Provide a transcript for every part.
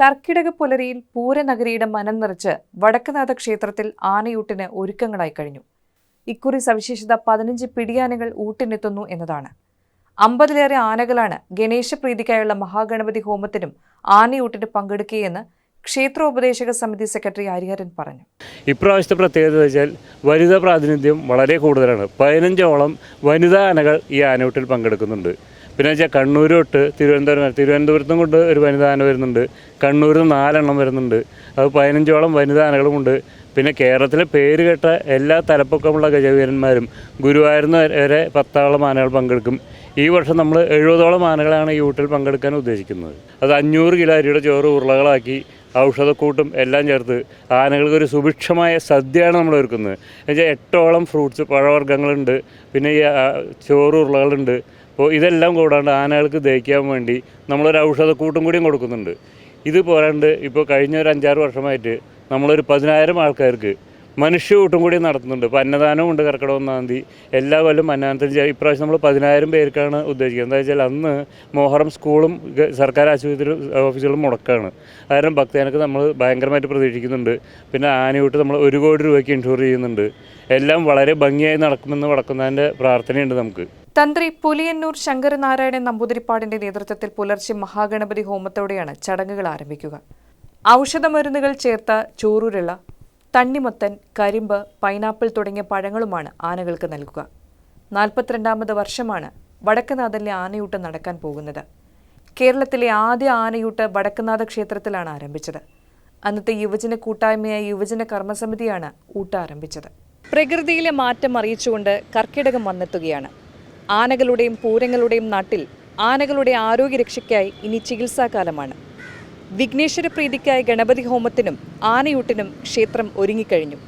കർക്കിടക പുലരിയിൽ പൂരനഗരിയുടെ മനം നിറച്ച് വടക്കുനാഥ ക്ഷേത്രത്തിൽ ആനയൂട്ടിന് ഒരുക്കങ്ങളായി കഴിഞ്ഞു. ഇക്കുറി സവിശേഷത പതിനഞ്ച് പിടിയാനകൾ ഊട്ടിനെത്തുന്നു എന്നതാണ്. അമ്പതിലേറെ ആനകളാണ് ഗണേശപ്രീതിക്കായുള്ള മഹാഗണപതി ഹോമത്തിനും ആനയൂട്ടിന് പങ്കെടുക്കുകയെന്ന് ക്ഷേത്രോപദേശക സമിതി സെക്രട്ടറി ഹരിഹരൻ പറഞ്ഞു. ഇപ്രാവശ്യത്തെ പ്രത്യേകത വെച്ചാൽ വനിതാ പ്രാതിനിധ്യം വളരെ കൂടുതലാണ്. പതിനഞ്ചോളം വനിതാ ആനകൾ ഈ ആനയൂട്ടിൽ പങ്കെടുക്കുന്നുണ്ട്. പിന്നെ വെച്ചാൽ കണ്ണൂർ തൊട്ട് തിരുവനന്തപുരം തിരുവനന്തപുരത്തും കൊണ്ട് ഒരു വനിതാ വരുന്നുണ്ട്. കണ്ണൂരിൽ നാലെണ്ണം വരുന്നുണ്ട്. അത് പതിനഞ്ചോളം വനിതാ ആനകളുമുണ്ട്. പിന്നെ കേരളത്തിലെ പേര് കേട്ട എല്ലാ തലപ്പൊക്കമുള്ള ഗജവീരന്മാരും ഗുരുവായൂരിൽ നിന്ന് വരെ പത്താളം ആനകൾ പങ്കെടുക്കും. ഈ വർഷം നമ്മൾ എഴുപതോളം ആനകളാണ് ഈ ഊട്ടിൽ പങ്കെടുക്കാൻ ഉദ്ദേശിക്കുന്നത്. അത് അഞ്ഞൂറ് കിലോ അരിയുടെ ചോറ് ഉരുളകളാക്കി ഔഷധക്കൂട്ടും എല്ലാം ചേർത്ത് ആനകൾക്ക് ഒരു സുഭിക്ഷമായ സദ്യയാണ് നമ്മൾ ഒരുക്കുന്നത്. എന്നുവെച്ചാൽ എട്ടോളം ഫ്രൂട്ട്സ് പഴവർഗങ്ങളുണ്ട്. പിന്നെ ഈ ചോറ് ഉരുളകളുണ്ട്. അപ്പോൾ ഇതെല്ലാം കൂടാണ്ട് ആനകൾക്ക് ദഹിക്കാൻ വേണ്ടി നമ്മളൊരു ഔഷധക്കൂട്ടും കൂടിയും കൊടുക്കുന്നുണ്ട്. ഇത് പോരാണ്ട് ഇപ്പോൾ കഴിഞ്ഞ ഒരു അഞ്ചാറ് വർഷമായിട്ട് നമ്മളൊരു പതിനായിരം ആൾക്കാർക്ക് മനുഷ്യകൂട്ടും കൂടി നടത്തുന്നുണ്ട്. ഇപ്പോൾ അന്നദാനവും ഉണ്ട് കർക്കിടക ഒന്നാം തീയതി. എല്ലാ കൊല്ലം അന്നദാനത്തിൽ ഇപ്രാവശ്യം നമ്മൾ പതിനായിരം പേർക്കാണ് ഉദ്ദേശിക്കുന്നത്. എന്താ വെച്ചാൽ അന്ന് മോഹറം സ്കൂളും സർക്കാർ ആശുപത്രി ഓഫീസുകളും മുടക്കാണ്. കാരണം ഭക്തജനക്ക് നമ്മൾ ഭയങ്കരമായിട്ട് പ്രതീക്ഷിക്കുന്നുണ്ട്. പിന്നെ ആനയൂട്ട് നമ്മൾ ഒരു കോടി രൂപയ്ക്ക് ഇൻഷുർ ചെയ്യുന്നുണ്ട്. എല്ലാം വളരെ ഭംഗിയായി നടക്കുമെന്ന് വടക്കുന്നതിന്റെ പ്രാർത്ഥനയുണ്ട് നമുക്ക്. തന്ത്രി പുലിയന്നൂർ ശങ്കരനാരായണൻ നമ്പൂതിരിപ്പാടിന്റെ നേതൃത്വത്തിൽ പുലർച്ചെ മഹാഗണപതി ഹോമത്തോടെയാണ് ചടങ്ങുകൾ ആരംഭിക്കുക. ഔഷധമരുന്നുകൾ ചേർത്ത ചോറുരുള തണ്ണിമത്തൻ കരിമ്പ് പൈനാപ്പിൾ തുടങ്ങിയ പഴങ്ങളുമാണ് ആനകൾക്ക് നൽകുക. നാൽപ്പത്തിരണ്ടാമത് വർഷമാണ് വടക്കനാഥനിലെ ആനയൂട്ട് നടക്കാൻ പോകുന്നത്. കേരളത്തിലെ ആദ്യ ആനയൂട്ട് വടക്കനാഥ ക്ഷേത്രത്തിലാണ് ആരംഭിച്ചത്. അന്നത്തെ യുവജന കൂട്ടായ്മയായ യുവജന കർമ്മസമിതിയാണ് ഊട്ട ആരംഭിച്ചത്. പ്രകൃതിയിലെ മാറ്റം അറിയിച്ചുകൊണ്ട് കർക്കിടകം വന്നെത്തുകയാണ്. ആനകളുടെയും പൂരങ്ങളുടെയും നാട്ടിൽ ആനകളുടെ ആരോഗ്യരക്ഷയ്ക്കായി ഇനി ചികിത്സാകാലമാണ്. വിഘ്നേശ്വര പ്രീതിക്കായി ഗണപതി ഹോമത്തിനും ആനയൂട്ടിനും ക്ഷേത്രം ഒരുങ്ങിക്കഴിഞ്ഞു.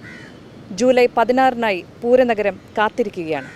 ജൂലൈ പതിനാറിനായി പൂരനഗരം കാത്തിരിക്കുകയാണ്.